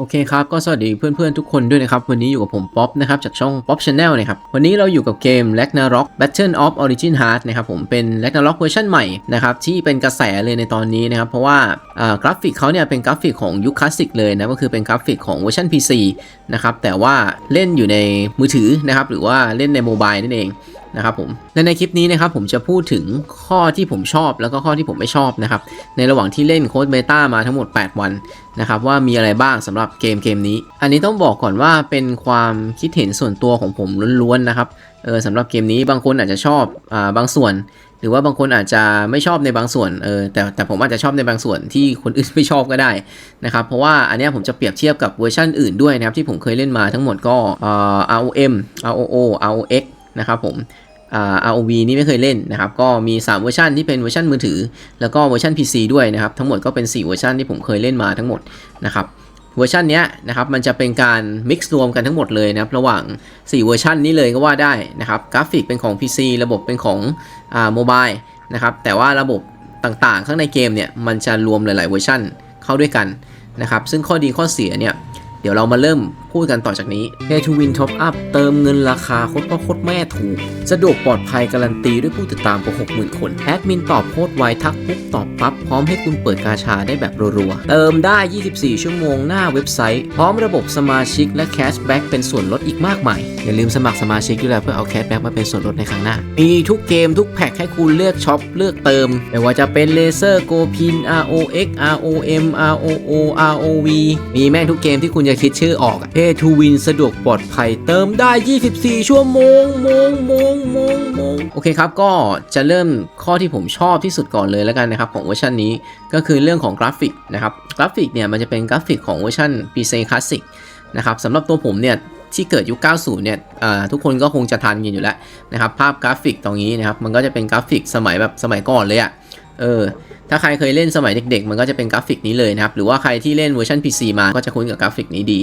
โอเคครับ ก็สวัสดีเพื่อนๆ ทุกคนด้วยนะครับ วันนี้อยู่กับผมป๊อปนะครับ จากช่อง Pop Channel นะครับ วันนี้เราอยู่กับเกม Ragnarok Battle of Origin Heart นะครับผมเป็น Ragnarok เวอร์ชันใหม่นะครับ ที่เป็นกระแสเลยในตอนนี้นะครับ เพราะว่ากราฟิกเขาเนี่ยเป็นกราฟิกของยุคคลาสสิกเลยนะ ก็คือเป็นกราฟิกของเวอร์ชัน PC นะครับ แต่ว่าเล่นอยู่ในมือถือนะครับ หรือว่าเล่นในโมบายนั่นเอง นะครับผมและในคลิปนี้นะครับผมจะพูดถึงข้อที่ผมชอบแล้วก็ข้อที่ผมไม่ชอบนะครับในระหว่างที่เล่นโค้ดเบต้ามาทั้งหมด 8 วันนะครับว่ามีอะไรบ้างสำหรับเกมเกมนี้ อันนี้ต้องบอกก่อนว่าเป็นความคิดเห็นส่วนตัวของผมล้วนๆนะครับเออสำหรับเกมนี้บางคนอาจจะชอบอ่าบางส่วน หรือว่าบางคนอาจจะไม่ชอบในบางส่วนเออแต่แต่ผมอาจจะชอบในบางส่วนที่คนอื่นไม่ชอบก็ได้นะครับเพราะว่าอันนี้ผมจะเปรียบเทียบกับเวอร์ชันอื่นด้วยนะครับที่ผมเคยเล่นมาทั้งหมดก็เอ่อ ROM ROO ROX นะครับผม ROV นี่ไม่เคยเล่นนะครับ ก็มี 3 เวอร์ชันที่เป็นเวอร์ชันมือถือ แล้วก็เวอร์ชัน PC ด้วยนะครับ ทั้งหมดก็เป็น 4 เวอร์ชันที่ผมเคยเล่นมาทั้งหมดนะครับเวอร์ชันนี้นะครับมันจะเป็นการมิกซ์รวมกันทั้งหมดเลยนะครับระหว่าง 4 เวอร์ชันนี้เลยก็ว่าได้นะครับกราฟิกเป็นของ PC ระบบเป็นของอ่าโมบายนะครับแต่ว่าระบบต่างๆ ข้างในเกมเนี่ยมันจะรวมหลาย ๆ เวอร์ชันเข้าด้วยกันนะครับซึ่งข้อดีข้อเสียเนี่ยเดี๋ยวเรามาเริ่ม พูดกันต่อจากนี้ Pay to Win Top Up เติมเงินราคาโคตรพ่อโคตรแม่ถูก สะดวกปลอดภัยการันตีด้วยผู้ติดตามกว่า60,000 คน แอดมินตอบโพสต์ไวทักปุ๊บตอบปั๊บ พร้อมให้คุณเปิดกาชาได้แบบรัวๆ เติมได้ 24 ชั่วโมงหน้าเว็บไซต์ พร้อมระบบสมาชิกและแคชแบ็กเป็นส่วนลดอีกมากมาย อย่าลืมสมัครสมาชิกด้วยนะเพื่อเอาแคชแบ็กมาเป็นส่วนลดในครั้งหน้า มีทุกเกมทุกแพ็คให้คุณเลือกช็อปเลือกเติม ไม่ว่าจะเป็นเลเซอร์โกพิน ROX ROM ROO ROV มีแม่งทุกเกมที่คุณจะคิดชื่อออก Pay to Win สะดวกปลอดภัยเติมได้ 24 ชั่วโมงโมงโมงโมงโมงโอเคครับ ก็จะเริ่มข้อที่ผมชอบที่สุดก่อนเลยแล้วกันนะครับ ของเวอร์ชันนี้ก็คือเรื่องของกราฟิกนะครับ กราฟิกเนี่ยมันจะเป็นกราฟิกของเวอร์ชัน PC Classic นะครับสำหรับตัวผมเนี่ยที่เกิดยุค 90 เนี่ยทุกคนก็คงจะทันกันอยู่แล้วนะครับ ภาพกราฟิกตรงนี้นะครับ มันก็จะเป็นกราฟิกสมัยแบบสมัยก่อนเลยอะ่ะ เออ ถ้าใครเคยเล่นสมัยเด็กๆ มันก็จะเป็นกราฟิกนี้เลยนะครับ หรือว่าใครที่เล่นเวอร์ชัน PC มา ก็จะคุ้นกับกราฟิกนี้ดี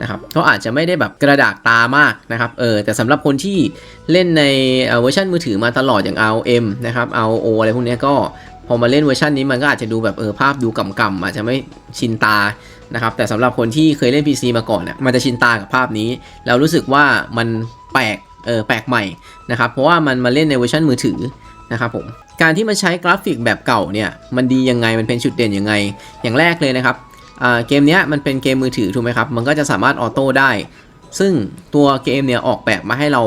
นะครับก็อาจจะไม่ได้แบบกระดากตามากนะครับเออแต่สำหรับคนที่เล่นในเวอร์ชันมือถือมาตลอดอย่าง ROM นะครับ ROO อะไรพวกนี้ก็พอมาเล่นเวอร์ชันนี้มันก็อาจจะดูแบบเออภาพดูกำๆอาจจะไม่ชินตานะครับแต่สำหรับคนที่เคยเล่น PC มาก่อนเนี่ยมันจะชินตากับภาพนี้ แล้วรู้สึกว่ามันแปลกเออแปลกใหม่นะครับเพราะว่ามันมาเล่นในเวอร์ชันมือถือนะครับผมการที่มันใช้กราฟิกแบบเก่าเนี่ยมันดียังไงมันเป็นจุดเด่นยังไง อย่างแรกเลยนะครับ เกมนี้มันเป็นเกมมือถือถูกไหมครับ มันก็จะสามารถออโต้ได้ ซึ่งตัวเกมเนี่ยออกแบบมาให้เรา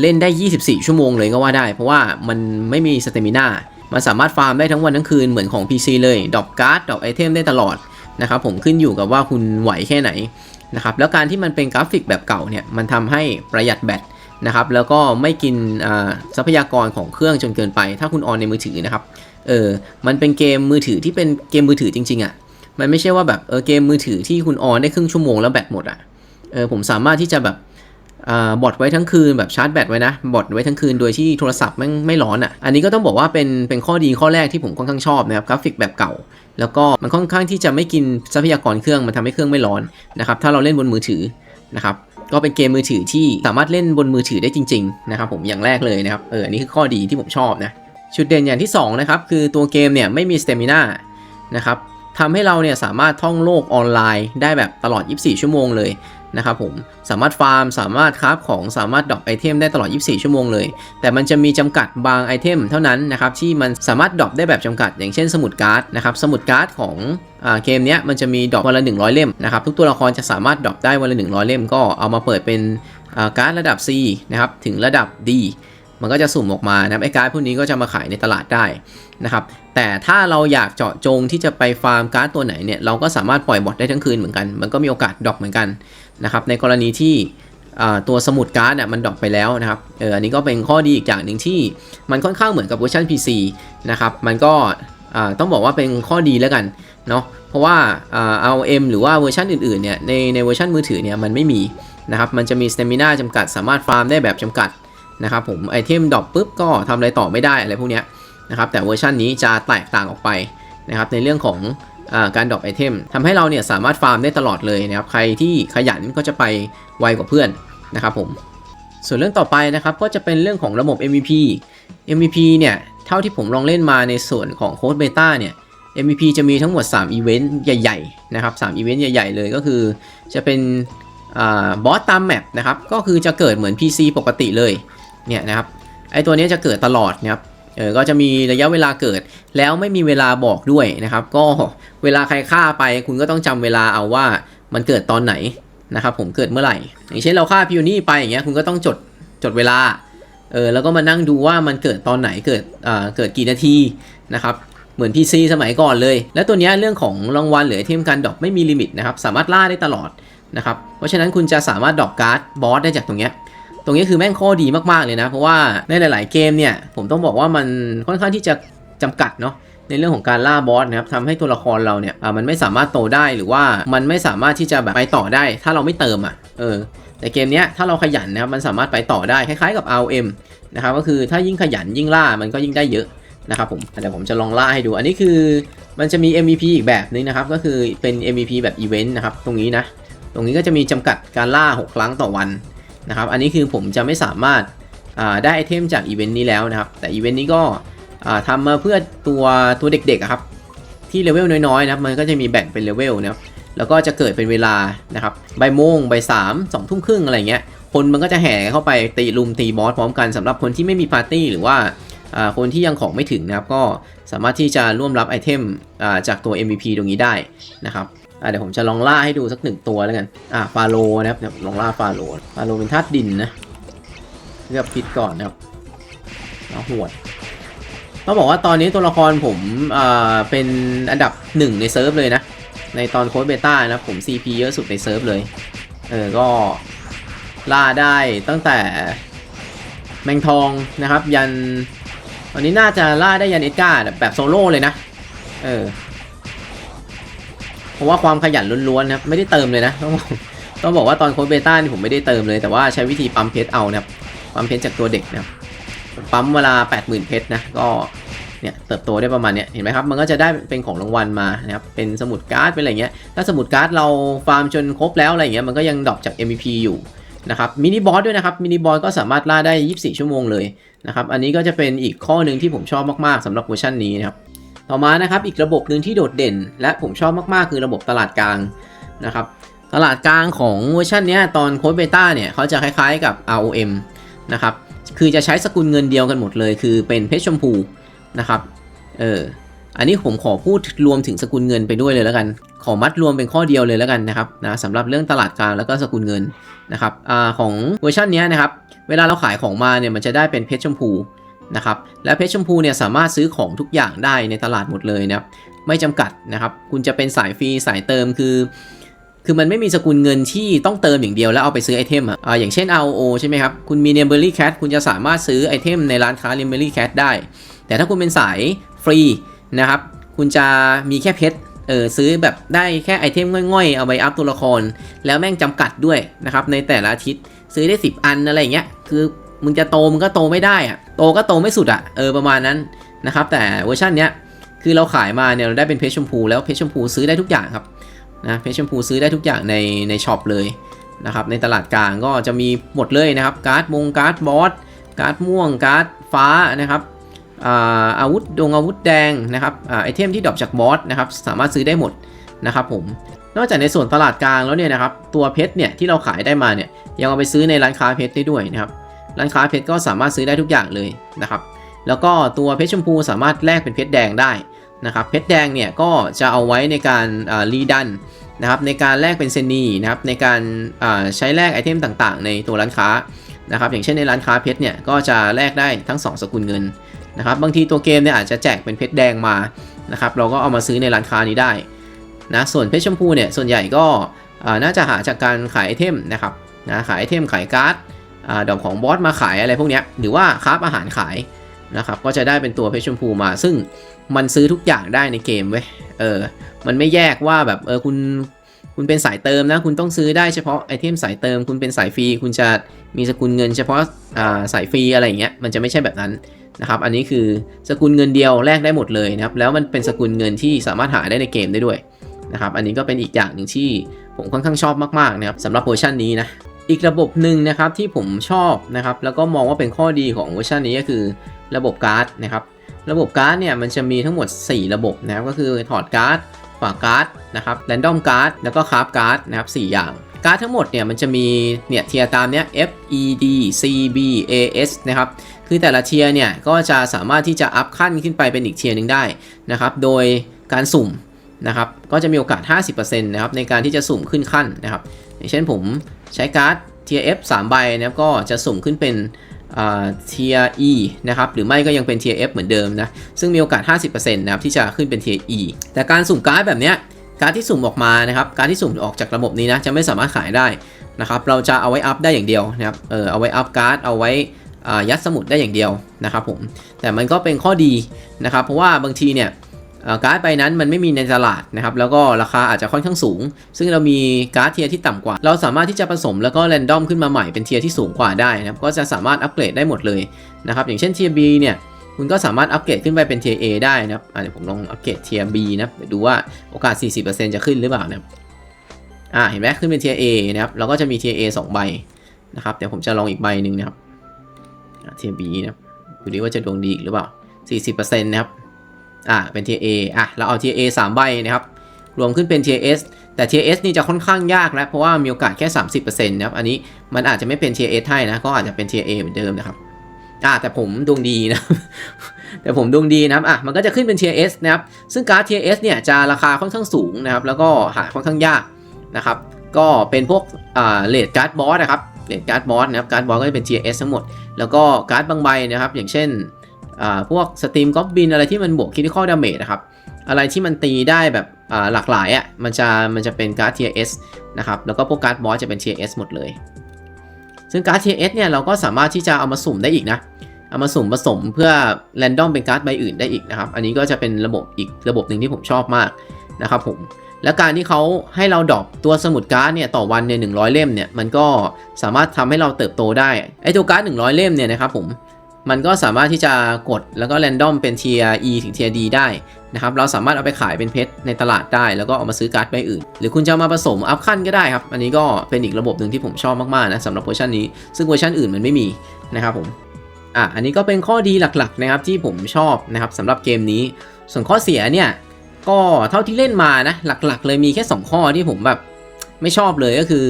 เล่นได้ 24 ชั่วโมงเลยก็ว่าได้ เพราะว่ามันไม่มีสเตมิน่ามันสามารถฟาร์มได้ทั้งวันทั้งคืนเหมือนของ PC เลยดรอปการ์ดดรอปไอเทมได้ตลอดนะครับผมขึ้นอยู่กับว่าคุณไหวแค่ไหนนะครับแล้วการที่มันเป็นกราฟิกแบบเก่าเนี่ยมันทำให้ประหยัดแบตนะครับแล้วก็ไม่กินอ่าทรัพยากรของเครื่องจนเกินไป ถ้าคุณออนในมือถือนะครับเออมันเป็นเกมมือถือที่เป็นเกมมือถือจริงๆอะ่ะ มันไม่ใช่ว่าแบบเออเกมมือถือที่คุณออนได้ครึ่งชั่วโมงแล้วแบตหมดอะ่ะเออผมสามารถที่จะแบบอ่าบอทไว้ทั้งคืนแบบชาร์จแบตไว้นะบอทไว้ทั้งคืนโดยที่โทรศัพท์ไม่ไม่ร้อนอะ่ะอันนี้ก็ต้องบอกว่าเป็นเป็นข้อดีข้อแรกที่ผมค่อนข้างชอบนะครับกราฟิกแบบเก่า แล้วก็มันค่อนข้างที่จะไม่กินทรัพยากรเครื่องมันทำให้เครื่องไม่ร้อนนะครับถ้าเราเล่นบนมือถือนะครับก็เป็นเกมมือถือที่สามารถเล่นบนมือถือได้จริงๆนะครับผมอย่างแรกเลยนะครับเอออันนี้คือข้อดีที่ผมชอบนะจุดเด่นอย่างที่2นะครับคือตัวเกมเนี่ยไม่มีสเตมิน่านะครับ ทำให้เราเนี่ยสามารถท่องโลกออนไลน์ได้แบบตลอด 24 ชั่วโมงเลยนะครับผมสามารถฟาร์ม สามารถคราฟของสามารถดรอปไอเทมได้ตลอด 24 ชั่วโมงเลย แต่มันจะมีจำกัดบางไอเทมเท่านั้นนะครับที่มันสามารถดรอปได้แบบจำกัด อย่างเช่นสมุดการ์ดนะครับสมุดการ์ดของเกมเนี้ยมันจะมีดรอปวันละ 100 เล่มนะครับทุกตัวละครจะสามารถดรอปได้วันละ 100 เล่มก็เอามาเปิดเป็นการ์ดระดับ C นะครับถึงระดับ D มันก็จะสุ่มออกมานะครับไอ้การ์ดพวกนี้ก็จะมาขายในตลาดได้นะครับแต่ถ้าเราอยากเจาะจงที่จะไปฟาร์มการ์ดตัวไหนเนี่ยเราก็สามารถปล่อยบอทได้ทั้งคืนเหมือนกัน มันก็มีโอกาสดรอปเหมือนกันนะครับในกรณีที่ตัวสมุดการ์ดเนี่ยมันดรอปไปแล้วนะครับเอออันนี้ก็เป็นข้อดีอีกอย่างหนึ่งที่มันค่อนข้างเหมือนกับเวอร์ชัน PC นะครับมันก็ต้องบอกว่าเป็นข้อดีแล้วกันเนาะเพราะว่าเอ่า ROM หรือว่าเวอร์ชันอื่นๆเนี่ยในในเวอร์ชันมือถือเนี่ยมันไม่มีนะครับมันจะมีสเตมิน่าจำกัดสามารถฟาร์มได้แบบจำกัด นะครับผมไอเทมดรอปปุ๊บก็ทำอะไรต่อไม่ได้อะไรพวกเนี้ยนะครับแต่เวอร์ชันนี้จะแตกต่างออกไปนะครับในเรื่องของอการดรอปไอเทมทำให้เราเนี่ยสามารถฟาร์มได้ตลอดเลยนะครับใครที่ขยันก็จะไปไวกว่าเพื่อนนะครับผมส่วนเรื่องต่อไปนะครับก็จะเป็นเรื่องของระบบ MVP MVP เนี่ยเท่าที่ผมลองเล่นมาในส่วนของโค้ดเบต้าเนี่ย MVP จะมีทั้งหมด 3 อีเวนต์ใหญ่ๆนะครับ3อีเวนต์ใหญ่ๆ เลยก็คือจะเป็นบอสตามแมปนะครับก็คือจะเกิดเหมือน PC ปกติเลย เนี่ยนะครับไอตัวนี้จะเกิดตลอดนะครับเออก็จะมีระยะเวลาเกิดแล้วไม่มีเวลาบอกด้วยนะครับ ก็เวลาใครฆ่าไปคุณก็ต้องจำเวลาเอาว่ามันเกิดตอนไหนนะครับผมเกิดเมื่อไหร่ อย่างเช่นเราฆ่าพิวนี่ไปอย่างเงี้ยคุณก็ต้องจดจดเวลาเออแล้วก็มานั่งดูว่ามันเกิดตอนไหนเกิดอ่าเกิดกี่นาทีนะครับเหมือน PC สมัยก่อนเลย และตัวนี้เรื่องของรางวัลหรือไอเทมการดรอปไม่มีลิมิตนะครับสามารถล่าได้ตลอดนะครับเพราะฉะนั้นคุณจะสามารถดรอปการ์ดบอสได้จากตรงเนี้ย ตรงนี้คือแม่งข้อดีมากๆเลยนะ เพราะว่าในหลาย ๆ เกมเนี่ย ผมต้องบอกว่ามันค่อนข้างที่จะจำกัดเนาะในเรื่องของการล่าบอสนะครับทำให้ตัวละครเราเนี่ยมันไม่สามารถโตได้หรือว่ามันไม่สามารถที่จะแบบไปต่อได้ ถ้าเราไม่เติมอะเออแต่เกมเนี้ยถ้าเราขยันนะครับมันสามารถไปต่อได้คล้ายๆกับ ROM นะครับก็คือถ้ายิ่งขยันยิ่งล่ามันก็ยิ่งได้เยอะนะครับผมเดี๋ยวผมจะลองล่าให้ดู อันนี้คือมันจะมี MVP อีกแบบนึงนะครับก็คือเป็น MVP แบบอีเวนต์นะครับตรงนี้นะตรงนี้ก็จะมีจำกัดการล่า 6 ครั้งต่อวัน นะครับ อันนี้คือผมจะไม่สามารถได้ไอเทมจากอีเวนต์นี้แล้วนะครับ แต่อีเวนต์นี้ก็ทำมาเพื่อตัวตัวเด็กๆครับ ที่เลเวลน้อยๆนะครับ มันก็จะมีแบ่งเป็นเลเวลนะครับแล้วก็จะเกิดเป็นเวลานะครับบ่ายโมงบ่ายสามสองทุ่มครึ่งอะไรเงี้ย คนมันก็จะแห่เข้าไปตีลุมตีบอสพร้อมกันสำหรับคนที่ไม่มีปาร์ตี้หรือว่าคนที่ยังของไม่ถึงนะครับ ก็สามารถที่จะร่วมรับไอเทมจากตัว MVP ตรงนี้ได้นะครับ เดี๋ยวผมจะลองล่าให้ดูสักหนึ่งตัวแล้วกัน อ่าฟาโลนะครับลองล่าฟาโลฟาโลเป็นธาตุดินนะเลือกพิษก่อนนะครับแล้วหวดต้องบอกว่าตอนนี้ตัวละครผมอ่าเป็นอันดับหนึ่งในเซิร์ฟเลยนะ ในตอนโค้ดเบต้านะผม CP เยอะสุดในเซิร์ฟเลย เออ ก็ล่าได้ตั้งแต่แมงทองนะครับ ยันตอนนี้น่าจะล่าได้ยันเอ็ดการ์แบบโซโล่เลยนะ เออ เพราะว่าความขยันล้วนๆนะครับ ไม่ได้เติมเลยนะ ต้องต้องบอกว่าตอนโค้ดเบต้านี่ผมไม่ได้เติมเลย แต่ว่าใช้วิธีปั๊มเพชรเอานะครับ ปั๊มเพชรจากตัวเด็กนะครับ ปั๊มเวลา 80,000 เพชรนะ ก็เนี่ยเติบโตได้ประมาณเนี้ยเห็นไหมครับ มันก็จะได้เป็นของรางวัลมานะครับ เป็นสมุดการ์ด เป็นอะไรเงี้ย ถ้าสมุดการ์ดเราฟาร์มจนครบแล้วอะไรเงี้ย มันก็ยังดรอปจาก MVP อยู่นะครับมินิบอสด้วยนะครับมินิบอสก็สามารถล่าได้ 24 ชั่วโมงเลยนะครับ อันนี้ก็จะเป็นอีกข้อหนึ่งที่ผมชอบมากๆสำหรับเวอร์ชันนี้นะครับ ต่อมานะครับอีกระบบหนึ่งที่โดดเด่น และผมชอบมากๆ คือระบบตลาดกลางนะครับตลาดกลางของเวอร์ชันนี้ตอนโค้ดเบต้าเนี่ยเขาจะคล้ายๆกับ ROM นะครับคือจะใช้สกุลเงินเดียวกันหมดเลย คือเป็นเพชรชมพูนะครับเอออันนี้ผมขอพูดรวมถึงสกุลเงินไปด้วยเลยแล้วกัน ขอมัดรวมเป็นข้อเดียวเลยแล้วกันนะครับนะสำหรับเรื่องตลาดกลางแล้วก็สกุลเงินนะครับอของเวอร์ชันนี้นะครับเวลาเราขายของมาเนี่ยมันจะได้เป็นเพชรชมพู นะครับและเพชรชมพูเนี่ยสามารถซื้อของทุกอย่างได้ในตลาดหมดเลยนะครับไม่จำกัดนะครับ คุณจะเป็นสายฟรีสายเติมคือ คือมันไม่มีสกุลเงินที่ต้องเติมอย่างเดียวแล้วเอาไปซื้อไอเทมอะอย่างเช่น RO ใช่ไหมครับ คุณมี n e m b e r y Cat คุณจะสามารถซื้อไอเทมในร้านค้า n e m b e r y Cat ได้ แต่ถ้าคุณเป็นสายฟรีนะครับคุณจะมีแค่เพชรเออซื้อแบบได้แค่ไอเทมง่อยๆ เอาไปอัพตัวละคร แล้วแม่งจำกัดด้วยนะครับในแต่ละอาทิตย์ซื้อได้ 10 อันอะไรเงี้ยคือ มึงจะโตมึงก็โตไม่ได้อะโตก็โตไม่สุดอะเออประมาณนั้นนะครับ แต่เวอร์ชันเนี้ยคือเราขายมาเนี่ยเราได้เป็นเพชรชมพูแล้วเพชรชมพูซื้อได้ทุกอย่างครับนะเพชรชมพูซื้อได้ทุกอย่างในในช็อปเลยนะครับในตลาดกลางก็จะมีหมดเลยนะครับการ์ดมงการ์ดบอสการ์ดม่วงการ์ดฟ้านะครับอาอาวุธดงอาวุธแดงนะครับไอเทมที่ดรอปจากบอสนะครับสามารถซื้อได้หมดนะครับผมนอกจากในส่วนตลาดกลางแล้วเนี่ยนะครับตัวเพชรเนี่ยที่เราขายได้มาเนี่ยยังเอาไปซื้อในร้านค้าเพชรได้ด้วยนะครับ ร้านค้าเพชรก็สามารถซื้อได้ทุกอย่างเลยนะครับ แล้วก็ตัวเพชรชมพูสามารถแลกเป็นเพชรแดงได้นะครับ เพชรแดงเนี่ยก็จะเอาไว้ในการรีดันนะครับในการแลกเป็นเซนีนะครับในการใช้แลกไอเทมต่างๆ ในตัวร้านค้านะครับอย่างเช่นในร้านค้าเพชรเนี่ยก็จะแลกได้ทั้ง 2 สกุลเงินนะครับบางทีตัวเกมเนี่ยอาจจะแจกเป็นเพชรแดงมานะครับเราก็เอามาซื้อในร้านค้านี้ได้นะส่วนเพชรชมพูเนี่ยส่วนใหญ่ก็น่าจะหาจากการขายไอเทมนะครับนะขายไอเทมขายการ์ด ดอกของบอสมาขายอะไรพวกนี้หรือว่าคราฟอาหารขายนะครับ ก็จะได้เป็นตัวเพชรชมพูมา ซึ่งมันซื้อทุกอย่างได้ในเกมเว้ยเออ มันไม่แยกว่าแบบเออคุณคุณเป็นสายเติมนะ คุณต้องซื้อได้เฉพาะไอเทมสายเติม คุณเป็นสายฟรี คุณจะมีสกุลเงินเฉพาะอ่าสายฟรีอะไรเงี้ย มันจะไม่ใช่แบบนั้นนะครับ อันนี้คือสกุลเงินเดียวแลกได้หมดเลยนะครับ แล้วมันเป็นสกุลเงินที่สามารถหาได้ในเกมได้ด้วยนะครับ อันนี้ก็เป็นอีกอย่างหนึ่งที่ผมค่อนข้างชอบมากๆนะครับสำหรับเวอร์ชันนี้นะ อีกระบบหนึ่งนะครับที่ผมชอบนะครับ แล้วก็มองว่าเป็นข้อดีของเวอร์ชันนี้ก็คือระบบการ์ดนะครับ ระบบการ์ดเนี่ยมันจะมีทั้งหมด 4 ระบบนะครับ ก็คือถอดการ์ดฝากการ์ดนะครับแรนดอมการ์ดแล้วก็คราฟการ์ดนะครับ4อย่าง การ์ดทั้งหมดเนี่ยมันจะมีเนี่ยเทียร์ตามเนี้ย F E D C B A S นะครับคือแต่ละเทียร์เนี่ยก็จะสามารถที่จะอัพขั้นขึ้นไปเป็นอีกเทียร์หนึ่งได้นะครับ โดยการสุ่มนะครับก็จะมีโอกาส 50%นะครับในการที่จะสุ่มขึ้นขั้นนะครับ อย่างเช่นผม ใช้การ์ดเทียร์ F 3 ใบนะครับก็จะสุ่มขึ้นเป็นเทียร์ E นะครับหรือไม่ก็ยังเป็นเทียร์ F เหมือนเดิมนะซึ่งมีโอกาส 50%นะครับที่จะขึ้นเป็นเทียร์ E แต่การสุ่มการ์ดแบบเนี้ยการดที่สุ่มออกมานะครับการดที่สุ่มออกจากระบบนี้นะจะไม่สามารถขายได้นะครับเราจะเอาไว้อัพได้อย่างเดียวนะครับเออเอาไว้อัพการ์ดเอาไว้ยัดสมุดได้อย่างเดียวนะครับผมแต่มันก็เป็นข้อดีนะครับเพราะว่าบางทีเนี่ย การ์ดใบนั้นมันไม่มีในตลาดนะครับแล้วก็ราคาอาจจะค่อนข้างสูง ซึ่งเรามีการ์ดเทียร์ที่ต่ำกว่า เราสามารถที่จะผสมแล้วก็แรนดอมขึ้นมาใหม่เป็นเทียร์ที่สูงกว่าได้นะครับก็จะสามารถอัปเกรดได้หมดเลยนะครับอย่างเช่นเทียร์ B เนี่ยคุณก็สามารถอัปเกรดขึ้นไปเป็นเทียร์ A ได้นะครับเดี๋ยวผมลองอัปเกรดเทียร์ B นะดูว่าโอกาส 40%จะขึ้นหรือเปล่านะครับอ่าเห็นไหมขึ้นเป็นเทียร์ A นะครับเราก็จะมีเทียร์ A 2ใบนะครับเดี๋ยวผมจะลองอีกใบหนึ่งนะครับเทียร์ B นะครับดูดิว่าจะดวงดีอีกหรือเปล่า40%นะครับ อ่าเป็นเทียร์ A อะเราเอาเทียร์ A 3ใบนะครับรวมขึ้นเป็น Tier S แต่ Tier S นี่จะค่อนข้างยากแล้วเพราะว่ามีโอกาสแค่ 30%นะครับอันนี้มันอาจจะไม่เป็น Tier S ให้นะก็อาจจะเป็น Tier A เหมือนเดิมนะครับอ่าแต่ผมดวงดีนะ แต่ผมดวงดีนะครับอะมันก็จะขึ้นเป็น Tier S นะครับซึ่งการ์ด Tier S เนี่ยจะราคาค่อนข้างสูงนะครับแล้วก็หาค่อนข้างยากนะครับก็เป็นพวกอ่าเลดการ์ดบอสนะครับเลดการ์ดบอสนะครับการ์ดบอสก็จะเป็น Tier S ทั้งหมด แล้วก็การ์ดบางใบนะครับ อย่างเช่นอ พวกสตรีมก็อบบินอะไรที่มันบวกคิด i คอดาเมจนะครับ อะไรที่มันตีได้แบบอ่าหลากหลายอะ่ะมันจะมันจะเป็นการ์ด Tier S นะครับ แล้วก็พวกการ์ดบอสจะเป็น Tier S หมดเลย ซึ่งการ์ด Tier S เนี่ยเราก็สามารถที่จะเอามาสุ่มได้อีกนะ เอามาสุ่มผสมเพื่อแรนดอมเป็นการ์ดใบอื่นได้อีกนะครับ อันนี้ก็จะเป็นระบบอีกระบบหนึ่งที่ผมชอบมากนะครับผมและการที่เขาให้เราดรอปตัวสมุดการ์ดเนี่ยต่อวันเนี่ยหนึ่งเล่มเนี่ยมันก็สามารถทำให้เราเติบโตได้ไอตัวการ์ดหนึ่งเล่มเนี่ยนะครับผม มันก็สามารถที่จะกดแล้วก็แรนดอมเป็นเทีย E ถึงเทีย D ได้นะครับ เราสามารถเอาไปขายเป็นเพชรในตลาดได้ แล้วก็เอามาซื้อการ์ดใบอื่น หรือคุณจะมาผสมอัพขั้นก็ได้ครับ อันนี้ก็เป็นอีกระบบหนึ่งที่ผมชอบมากๆนะสำหรับเวอร์ชันนี้ ซึ่งเวอร์ชันอื่นมันไม่มีนะครับผม อะ อันนี้ก็เป็นข้อดีหลักๆนะครับที่ผมชอบนะครับสำหรับเกมนี้ ส่วนข้อเสียเนี่ยก็เท่าที่เล่นมานะหลักๆ เลยมีแค่ 2 ข้อที่ผมแบบไม่ชอบเลยก็คือ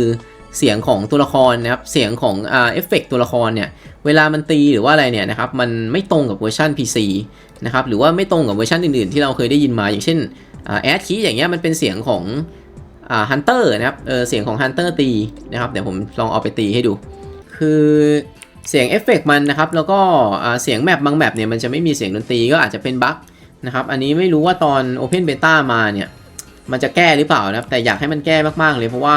เสียงของตัวละครนะครับ เสียงของอ่าเอฟเฟกตัวละครเนี่ย เวลามันตีหรือว่าอะไรเนี่ยนะครับ มันไม่ตรงกับเวอร์ชัน PC นะครับ หรือว่าไม่ตรงกับเวอร์ชันอื่นๆ ที่เราเคยได้ยินมา อย่างเช่นแอดคีอย่างเงี้ย มันเป็นเสียงของอ่าฮันเตอร์นะครับ เออ เสียงของฮันเตอร์ตีนะครับ เดี๋ยวผมลองเอาไปตีให้ดู คือเสียงเอฟเฟกมันนะครับ แล้วก็อ่าเสียงแมปบางแมปเนี่ยมันจะไม่มีเสียงดนตรีก็อาจจะเป็นบั๊กนะครับ อันนี้ไม่รู้ว่าตอน Open Beta มาเนี่ย มันจะแก้หรือเปล่านะครับ แต่อยากให้มันแก้มากๆเลยเพราะว่า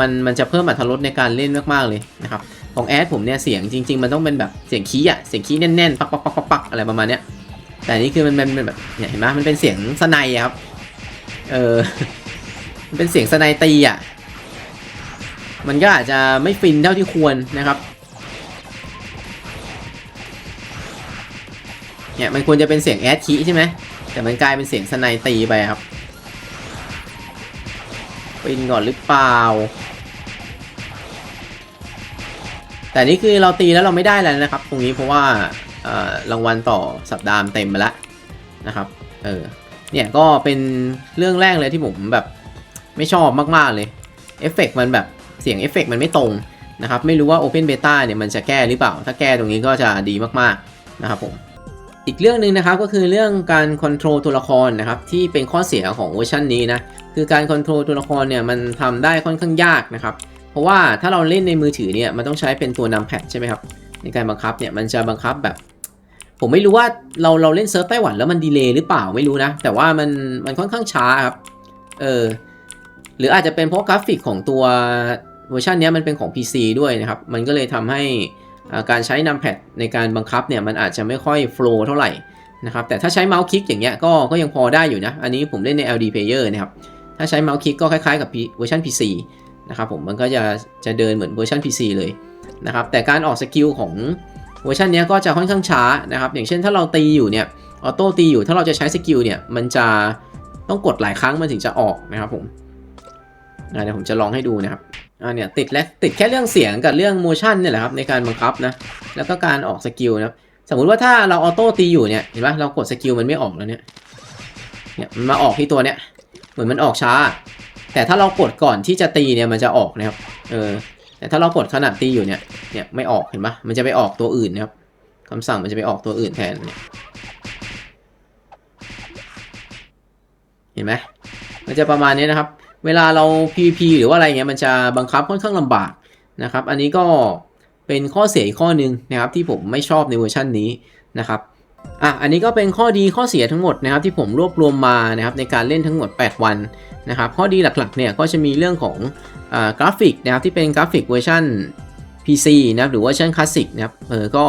มันมันจะเพิ่มอรรถรสในการเล่นมากๆเลยนะครับของแอดผมเนี่ยเสียงจริง ๆ มันต้องเป็นแบบเสียงคีย์อะเสียงคีย์แน่นๆปักปักปักปักปักอะไรประมาณเนี้ยแต่นี่คือมันเป็นแบบเนี่ยเห็นไหมมันเป็นเสียงสไนอะครับเออมันเป็นเสียงสไนตีอะมันก็อาจจะไม่ฟินเท่าที่ควรนะครับเนี่ยมันควรจะเป็นเสียงแอดคีใช่ไหมแต่มันกลายเป็นเสียงสไนตีไปครับฟินก่อนหรือเปล่า แต่นี่คือเราตีแล้วเราไม่ได้แล้วนะครับ ตรงนี้เพราะว่าเอ่อรางวัลต่อสัปดาห์เต็มไปแล้วนะครับ เออ เนี่ยก็เป็นเรื่องแรกเลยที่ผมแบบไม่ชอบมากๆเลยเอฟเฟกต์มันแบบเสียงเอฟเฟกต์มันไม่ตรงนะครับ ไม่รู้ว่า Open Beta เนี่ยมันจะแก้หรือเปล่า ถ้าแก้ตรงนี้ก็จะดีมากๆนะครับผม อีกเรื่องหนึ่งนะครับก็คือเรื่องการคอนโทรลตัวละครนะครับที่เป็นข้อเสียของเวอร์ชันนี้นะ คือการคอนโทรลตัวละครเนี่ยมันทำได้ค่อนข้างยากนะครับ ราะว่าถ้าเราเล่นในมือถือเนี่ยมันต้องใช้เป็นตัวนำแพดใช่ไหมครับในการบังคับเนี่ยมันจะบังคับแบบ ผมไม่รู้ว่าเราเราเล่นเซิร์ฟไต้หวันแล้วมันดีเลย์หรือเปล่าไม่รู้นะ แต่ว่ามันมันค่อนข้างช้าครับเออหรืออาจจะเป็นเพราะกราฟิกของตัวเวอร์ชันนี้มันเป็นของ PC ด้วยนะครับ มันก็เลยทำให้การใช้นำแพดในการบังคับเนี่ยมันอาจจะไม่ค่อยโฟล์เท่าไหร่นะครับแต่ถ้าใช้เมาส์คลิกอย่างเงี้ยก็ก็ยังพอได้อยู่นะ อันนี้ผมเล่นใน LD Player นะครับ ถ้าใช้เมาส์คลิกก็คล้ายๆกับเวอร์ชัน PC นะครับผมมันก็จะจะเดินเหมือนเวอร์ชัน PC เลยนะครับแต่การออกสกิลของเวอร์ชันนี้ก็จะค่อนข้างช้านะครับอย่างเช่นถ้าเราตีอยู่เนี่ยออโต้ตีอยู่ถ้าเราจะใช้สกิลเนี่ยมันจะต้องกดหลายครั้งมันถึงจะออกนะครับผมเดี๋ยวผมจะลองให้ดูนะครับอ่าเนี่ยติดและติดแค่เรื่องเสียงกับเรื่องโมชั่นเนี่ยแหละครับในการบังคับนะแล้วก็การออกสกิลนะครับสมมุติว่าถ้าเราออโต้ตีอยู่เนี่ยเห็นปะเรากดสกิลมันไม่ออกแล้วเนี่ยเนี่ยมันมาออกที่ตัวเนี้ยเหมือนมันออกช้า แต่ถ้าเรากดก่อนที่จะตีเนี่ยมันจะออกนะครับเออแต่ถ้าเรากดขนาดตีอยู่เนี่ยเนี่ยไม่ออกเห็นปะมันจะไปออกตัวอื่นนะครับคำสั่งมันจะไปออกตัวอื่นแทนเนี่ยเห็นไหมมันจะประมาณนี้นะครับ เวลาเรา PVP หรือว่าอะไรเงี้ยมันจะบังคับค่อนข้างลำบากนะครับ อันนี้ก็เป็นข้อเสียข้อหนึ่งนะครับที่ผมไม่ชอบในเวอร์ชันนี้นะครับ อะอันนี้ก็เป็นข้อดีข้อเสียทั้งหมดนะครับที่ผมรวบรวมมานะครับในการเล่นทั้งหมด 8 วันนะครับข้อดีหลักๆเนี่ยก็จะมีเรื่องของอกราฟิกนะครับที่เป็นกราฟิกเวอร์ชัน PC นะครับหรือว่าเวอร์ชันคลาสสิกนะครับเออก็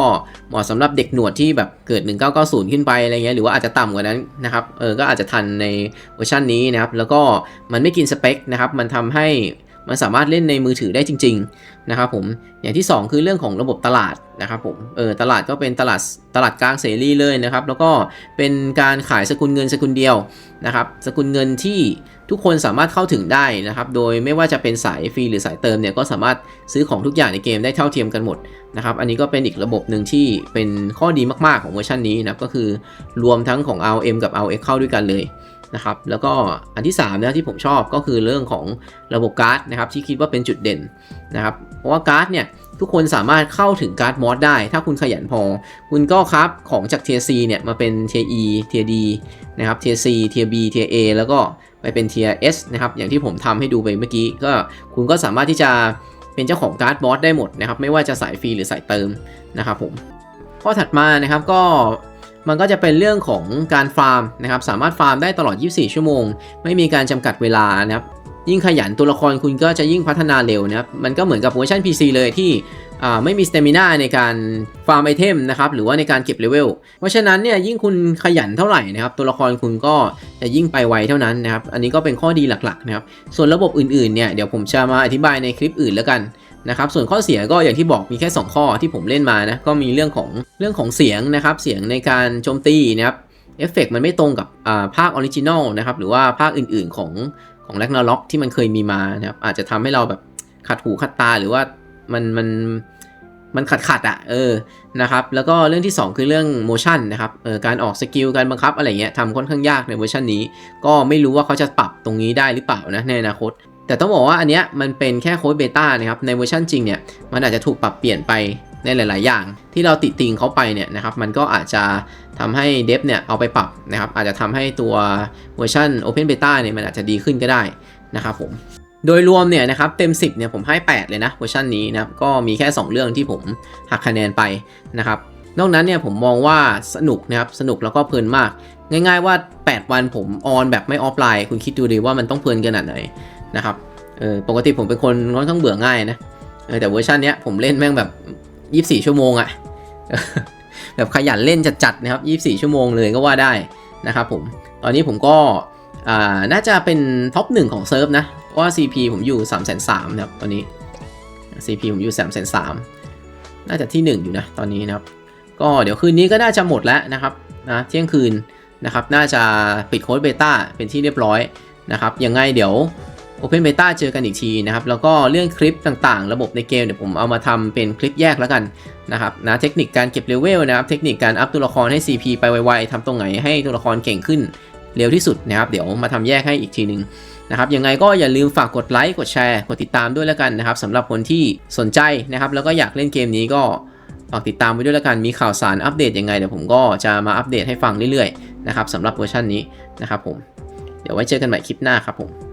เหมาะสำหรับเด็กหนวดที่แบบเกิด 1990 ขึ้นไปอะไรเงี้ยหรือว่าอาจจะต่ำกว่านั้นนะครับเออก็อาจจะทันในเวอร์ชันนี้นะครับแล้วก็มันไม่กินสเปคนะครับมันทำให้ มันสามารถเล่นในมือถือได้จริงๆนะครับผมอย่างที่ 2 คือเรื่องของระบบตลาดนะครับผมเออตลาดก็เป็นตลาดตลาดกลางเสรีเลยนะครับ แล้วก็เป็นการขายสกุลเงินสกุลเดียวนะครับสกุลเงินที่ทุกคนสามารถเข้าถึงได้นะครับ โดยไม่ว่าจะเป็นสายฟรีหรือสายเติมเนี่ยก็สามารถซื้อของทุกอย่างในเกมได้เท่าเทียมกันหมดนะครับ อันนี้ก็เป็นอีกระบบหนึ่งที่เป็นข้อดีมากๆของเวอร์ชันนี้นะก็คือรวมทั้งของ RM กับ RX เข้าด้วยกันเลย นะครับแล้วก็อันที่3นะที่ผมชอบก็คือเรื่องของระบบการ์ดนะครับที่คิดว่าเป็นจุดเด่นนะครับเพราะว่าการ์ดเนี่ยทุกคนสามารถเข้าถึงการ์ดมอสได้ ถ้าคุณขยันพอ คุณก็ครับของจาก Tier C เนี่ยมาเป็น Tier E Tier D นะครับ Tier C Tier B Tier A แล้วก็ไปเป็น Tier S นะครับอย่างที่ผมทำให้ดูไปเมื่อกี้ ก็คุณก็สามารถที่จะเป็นเจ้าของการ์ดมอสได้หมดนะครับไม่ว่าจะสายฟรีหรือสายเติมนะครับผมข้อถัดมานะครับก็ มันก็จะเป็นเรื่องของการฟาร์มนะครับ สามารถฟาร์มได้ตลอด 24 ชั่วโมง ไม่มีการจำกัดเวลานะครับ ยิ่งขยันตัวละครคุณก็จะยิ่งพัฒนาเร็วนะครับ มันก็เหมือนกับเวอร์ชัน PC เลยที่ไม่มีสเตมิน่าในการฟาร์มไอเทมนะครับหรือว่าในการเก็บเลเวล เพราะฉะนั้นเนี่ยยิ่งคุณขยันเท่าไหร่นะครับตัวละครคุณก็จะยิ่งไปไวเท่านั้นนะครับ อันนี้ก็เป็นข้อดีหลักๆนะครับ ส่วนระบบอื่นๆเนี่ยเดี๋ยวผมจะมาอธิบายในคลิปอื่นแล้วกัน นะครับส่วนข้อเสียก็อย่างที่บอกมีแค่ 2 ข้อที่ผมเล่นมานะก็มีเรื่องของเรื่องของเสียงนะครับเสียงในการโจมตีนะครับเอฟเฟกมันไม่ตรงกับภาคออริจินอลนะครับหรือว่าภาคอื่นๆของของแลกนาล็อกที่มันเคยมีมานะครับอาจจะทำให้เราแบบขัดหูขัดตาหรือว่ามันมันมันขัดขัดอะเออนะครับแล้วก็เรื่องที่ 2 คือเรื่องโมชั่นนะครับเออการออกสกิลการบังคับอะไรเงี้ยทำค่อนข้างยากในเวอร์ชันนี้ ก็ไม่รู้ว่าเขาจะปรับตรงนี้ได้หรือเปล่านะในอนาคต แต่ต้องบอกว่าอันเนี้ยมันเป็นแค่โค้ดเบต้านะครับในเวอร์ชันจริงเนี่ยมันอาจจะถูกปรับเปลี่ยนไปในหลาย ๆ อย่าง ที่เราติดติงเขาไปเนี่ยนะครับมันก็อาจจะทำให้เดฟเนี่ยเอาไปปรับนะครับอาจจะทำให้ตัวเวอร์ชัน Open Beta เนี่ยมันอาจจะดีขึ้นก็ได้นะครับผมโดยรวมเนี่ยนะครับเต็ม 10เนี่ยผมให้ 8 เลยนะเวอร์ชันนี้นะครับก็มีแค่ 2 เรื่องที่ผมหักคะแนนไปนะครับนอกนั้นเนี่ยผมมองว่าสนุกนะครับสนุกแล้วก็เพลินมาก ง่าย ๆ ว่า 8 วันผมออนแบบไม่ออฟไลน์ คุณคิดดูดีว่ามันต้องเพลินขนาดไหน นะครับเออปกติผมเป็นคนค่อนข้างเบื่อง่ายนะเออแต่เวอร์ชันเนี้ยผมเล่นแม่งแบบ 24 ชั่วโมงอะแบบขยันเล่นจัดๆนะครับ 24 ชั่วโมงเลยก็ว่าได้นะครับผม ตอนนี้ผมก็น่าจะเป็นท็อปหนึ่งของเซิร์ฟนะเพราะว่า CP ผมอยู่ 3 3 0 0 0นะครับตอนนี้ CP ผมอยู่ 3 3 0 0 0น่าจะที่ 1 อยู่นะตอนนี้นะครับ ก็เดี๋ยวคืนนี้ก็น่าจะหมดแล้วนะครับนะเที่ยงคืนนะครับ น่าจะปิดโค้ดเบต้าเป็นที่เรียบร้อยนะครับ ยังไงเดี๋ยว Open Beta เจอกันอีกทีนะครับ แล้วก็เรื่องคลิปต่างๆ ระบบในเกมเดี๋ยวผมเอามาทำเป็นคลิปแยกแล้วกันนะครับนะเทคนิคการเก็บเลเวลนะครับ เทคนิคการอัพตัวละครให้ CP ไปไวๆทำตรงไหนให้ตัวละครเก่งขึ้นเร็วที่สุดนะครับ เดี๋ยวมาทำแยกให้อีกทีหนึ่งนะครับยังไงก็อย่าลืมฝากกดไลค์กดแชร์กดติดตามด้วยแล้วกันนะครับสำหรับคนที่สนใจนะครับ แล้วก็อยากเล่นเกมนี้ก็ฝากติดตามไว้ด้วยแล้วกัน มีข่าวสารอัปเดตยังไงเดี๋ยวผมก็จะมาอัปเดตให้ฟังเรื่อยๆนะครับสำหรับเวอร์ชันนี้นะครับผม เดี๋ยวไว้เจอกันใหม่คลิปหน้าครับผม